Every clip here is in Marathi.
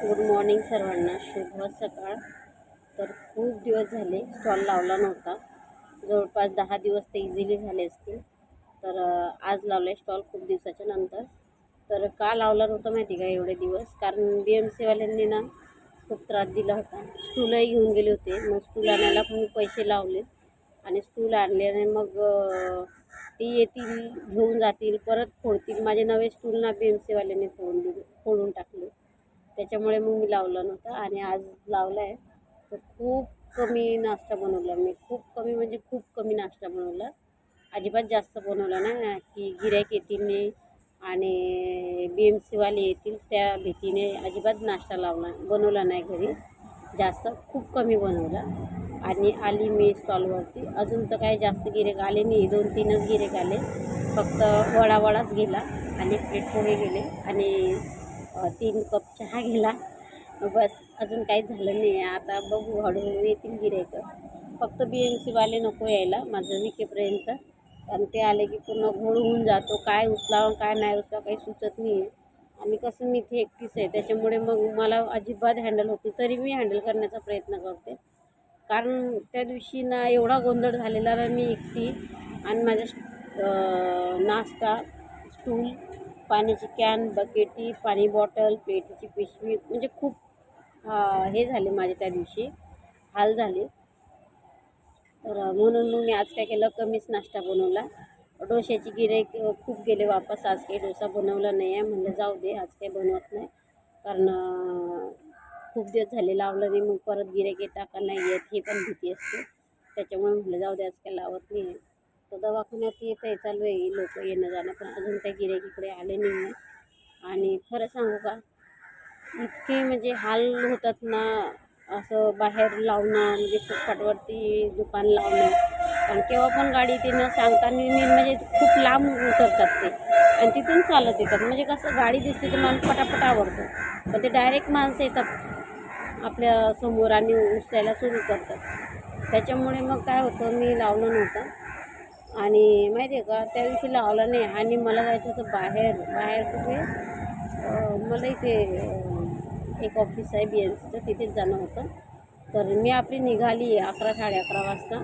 गुड मॉर्निंग सर्वांना. शुभ सकाळ. तर खूप दिवस झाले स्टॉल लावला नव्हता. जवळपास दहा दिवस ते इझिली झाले असतील. तर आज लावला आहे स्टॉल खूप दिवसाच्या नंतर. तर का लावला नव्हता माहिती का एवढे दिवस? कारण बी एम सीवाल्यांनी ना खूप त्रास दिला होता. स्टूलही घेऊन गेले होते. मग स्टूल आणायला पण मी पैसे लावले. आणि स्टूल आणल्याने मग ती येतील घेऊन जातील परत फोडतील. माझे नवे स्टूल ना बी एम सीवाल्यांनी फोडून दिले फोडून टाकले. त्याच्यामुळे मग मी लावलं नव्हतं आणि आज लावलं आहे तर खूप कमी नाश्ता बनवला मी. खूप कमी म्हणजे खूप कमी नाश्ता बनवला. अजिबात जास्त बनवला ना की गिऱ्हाईक येतील नाही आणि बी एम सीवाले येतील त्या भीतीने अजिबात नाश्ता लावला बनवला नाही घरी. जास्त खूप कमी बनवला. आणि आली मी स्टॉलवरती. अजून तर काही जास्त गिरेक आले नाही. दोन तीनच गिरेक आले. फक्त वडा वडाच गेला आणि प्लेट पोहे गेले आणि तीन कप चहा गेला. बस अजून काही झालं नाही आता बघू हळूहळू येतील गिरायकं फक्त बी एम सीवाले नको यायला माझं विकेपर्यंत. कारण ते आले की पूर्ण घोळ होऊन जातो. काय उचलावं काय नाही उचलावं काही सुचत नाही आहे आणि कसं मी इथे एकटीच आहे. त्याच्यामुळे मग मला अजिबात हँडल होते तरी मी हँडल करण्याचा प्रयत्न करते. कारण त्या दिवशी ना एवढा गोंधळ झालेला ना मी एकटी. आणि माझ्या नाश्ता स्टूल पाण्याची कॅन बकेटी पाणी बॉटल प्लेटीची पिशवी म्हणजे खूप हे झाले माझे त्या दिवशी. हाल झाले. तर म्हणून मग मी आज काय केलं कमीच नाश्ता बनवला. डोश्याची गिऱ्हाईक खूप गेले वापस. आज काही डोसा बनवला नाही आहे. म्हणलं जाऊ दे आज काही बनवत नाही. कारण खूप दिवस झाले लावलं नाही. मग परत गिऱ्हाईक येता का नाही येत. ही पण भीती असते. त्याच्यामुळे म्हटलं जाऊ दे आज काही लावत नाही आहे. तर दवाखान्यात येत आहे चालू आहे. लोक येणं जाणं पण अजून काही गिऱ्हाईक इकडे आले नाही आहे आणि खरं सांगू का इतके म्हणजे हाल होतात ना असं बाहेर लावणं म्हणजे फुटपाटवरती दुकान लावणं. कारण केव्हा पण गाडी ते न सांगता म्हणजे खूप लांब उतरतात ते. आणि तिथून चालत येतात. म्हणजे कसं गाडी दिसते तर माणूस पटापट आवडतो. पण ते डायरेक्ट माणसं येतात आपल्यासमोर आणि उचलायला सुरू करतात. त्याच्यामुळे मग काय होतं मी लावलं नव्हतं. आणि माहिती आहे का त्या दिवशी लावला नाही आणि मला जायचं होतं बाहेर बाहेर कुठे? मला इथे एक ऑफिस आहे बी एन सीचं तिथेच जाणं होतं. तर मी आपली निघाली अकरा साडे अकरा वाजता.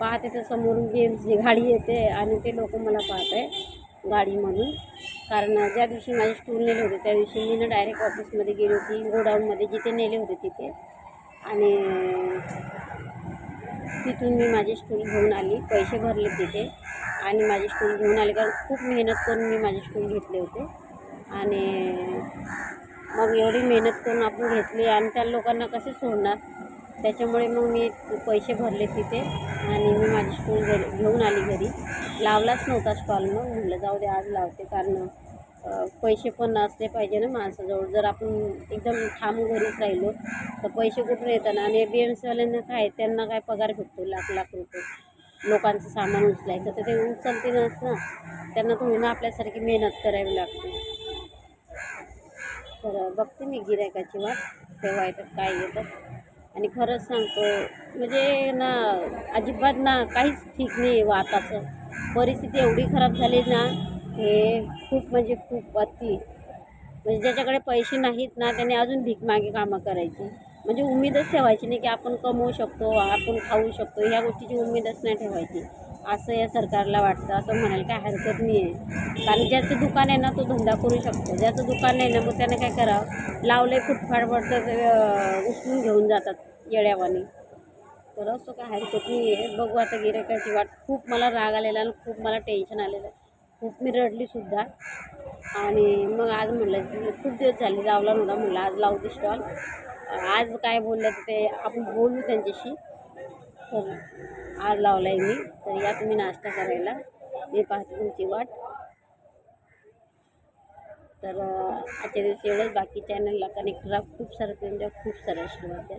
पाहते तर समोरून बी एम सी गाडी येते आणि ते लोक मला पाहत आहे गाडीमधून. कारण ज्या दिवशी माझे स्टूल नेले होते त्या दिवशी मी ना डायरेक्ट ऑफिसमध्ये गेली होती गोडाऊनमध्ये जिथे नेले होते तिथे. आणि तिथून मी माझी स्टूल घेऊन आली. पैसे भरले तिथे. आणि माझी स्टूल घेऊन आले कारण खूप मेहनत करून मी माझे स्टूल घेतले होते. आणि मग एवढी मेहनत करून आपण घेतली आणि त्या लोकांना कसे सोडणार? त्याच्यामुळे मग मी पैसे भरले तिथे. आणि मी माझी स्टूल घरी घेऊन आली घरी. लावलाच नव्हता स्टॉल मग. म्हटलं जाऊ दे आज लावते कारण पैसे पण असले पाहिजे ना माणसाजवळ. जर आपण एकदम ठाम घरीच राहिलो तर पैसे कुठून येतात? आणि बी एम सीवाल्यांना काय? त्यांना काय पगार भेटतो? लाख लाख रुपये. लोकांचं सामान उचलायचं तर ते उचलतीलच ना त्यांना थोडी ना आपल्यासारखी मेहनत करावी लागते. तर बघते मी गिरायकाची वाट. तेव्हा येतात काय येतात. आणि खरंच सांगतो म्हणजे ना अजिबात ना काहीच ठीक नाही आहे परिस्थिती एवढी खराब झाली ना हे खूप म्हणजे खूप अति. म्हणजे ज्याच्याकडे पैसे नाहीत ना त्याने अजून भीक मागे कामं करायची. म्हणजे उमेदच ठेवायची नाही की आपण कमवू शकतो आपण खाऊ शकतो ह्या गोष्टीची उमेदच नाही ठेवायची. असं या सरकारला वाटतं. असं म्हणायला काय हरकत नाही आहे कारण ज्याचं दुकान आहे ना तो धंदा करू शकतो. ज्याचं दुकान नाही ना मग त्यानं काय करावं? लावले फुटफाट तर उचलून घेऊन जातात येड्यावानी. तर असं काय हरकत नाही आहे बघू आता गिरायकाची वाट. खूप मला राग आलेला आणि खूप मला टेन्शन आलेलं खूप मी सुद्धा. आणि मग आज म्हटलं की खूप दिवस झाले लावला नव्हता म्हटलं आज लावू दे स्टॉल आज काय बोललं ते आपण बोलू त्यांच्याशी. तर आज लावला आहे मी. तर या तुम्ही नाश्ता करायला. मी पाहते तुमची वाट. तर आजच्या दिवशी एवढंच. बाकी चॅनलला कनेक्ट राहा खूप सारं त्यांच्या खूप सारं आशीर्वाद द्या.